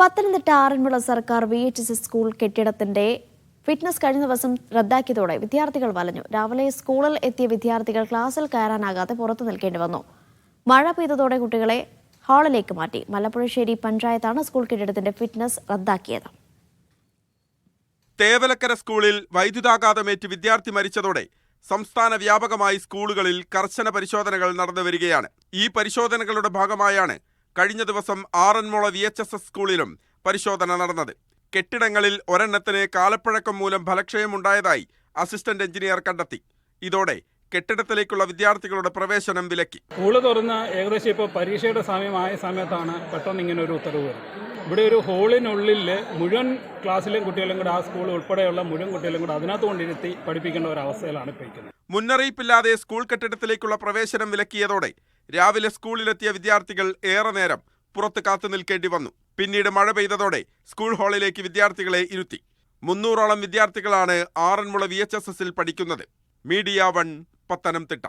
പത്തനംതിട്ട ആറന്മുള സർക്കാർ V H S school കെട്ടിടത്തിന്റെ fitness കഴിഞ്ഞ ദിവസം റദ്ദാക്കിയതോടെ വിദ്യാർത്ഥികൾ വലഞ്ഞു. രാവിലെ സ്കൂളിൽ എത്തിയ വിദ്യാർത്ഥികൾ ക്ലാസ്സിൽ കയറാനാകാതെ പുറത്തു നിൽക്കേണ്ടി വന്നു. മഴ പെയ്തതോടെ കുട്ടികളെ ഹാളിലേക്ക് മാറ്റി. മലപ്പുഴശ്ശേരി പഞ്ചായത്താണ് സ്കൂൾ കെട്ടിടത്തിന്റെ ഫിറ്റ്നസ് റദ്ദാക്കിയത്. തേവലക്കര സ്കൂളിൽ വൈദ്യുതാഘാതമേറ്റ് വിദ്യാർത്ഥി മരിച്ചതോടെ സംസ്ഥാന വ്യാപകമായി സ്കൂളുകളിൽ കർശന പരിശോധനകൾ നടന്നു വരികയാണ്. ഈ പരിശോധനകളുടെ ഭാഗമായാണ് കഴിഞ്ഞ ദിവസം Aranmula V H S S സ്കൂളിലും പരിശോധന നടന്നത്. കെട്ടിടങ്ങളിൽ ഒരെണ്ണത്തിന് കാലപ്പഴക്കം മൂലം ഫലക്ഷയമുണ്ടായതായി അസിസ്റ്റന്റ് എഞ്ചിനീയർ കണ്ടെത്തി. ഇതോടെ കെട്ടിടത്തിലേക്കുള്ള വിദ്യാർത്ഥികളുടെ പ്രവേശനം വിലക്കി. സ്കൂൾ തുറന്ന് ഏകദേശം ഇപ്പോൾ പരീക്ഷയുടെ സമയമായ സമയത്താണ് പെട്ടെന്ന് ഇങ്ങനെ ഒരു ഉത്തരവ് വരുന്നത് ഇവിടെ ഒരു ഹോളിനുള്ളിൽ മുഴുവൻ ക്ലാസ്സിലെയും കുട്ടികളും കൂടെ ആ സ്കൂൾ ഉൾപ്പെടെയുള്ള മുഴുവൻ കുട്ടികളും കൂടെ അതിനകത്ത് കൊണ്ടിരുത്തി പഠിപ്പിക്കേണ്ട ഒരു അവസ്ഥയിലാണ് ഇപ്പോൾ മുന്നറിയിപ്പില്ലാതെ സ്കൂൾ കെട്ടിടത്തിലേക്കുള്ള പ്രവേശനം വിലക്കിയതോടെ രാവിലെ സ്കൂളിലെത്തിയ വിദ്യാർത്ഥികൾ ഏറെ നേരം പുറത്ത് കാത്തു നിൽക്കേണ്ടി വന്നു. പിന്നീട് മഴ പെയ്തതോടെ സ്കൂൾ ഹാളിലേക്ക് വിദ്യാർത്ഥികളെ ഇരുത്തി. മുന്നൂറോളം വിദ്യാർത്ഥികളാണ് ആറന്മുള വി എച്ച് എസ് എസിൽ പഠിക്കുന്നത്. Media one Pathanamthitta.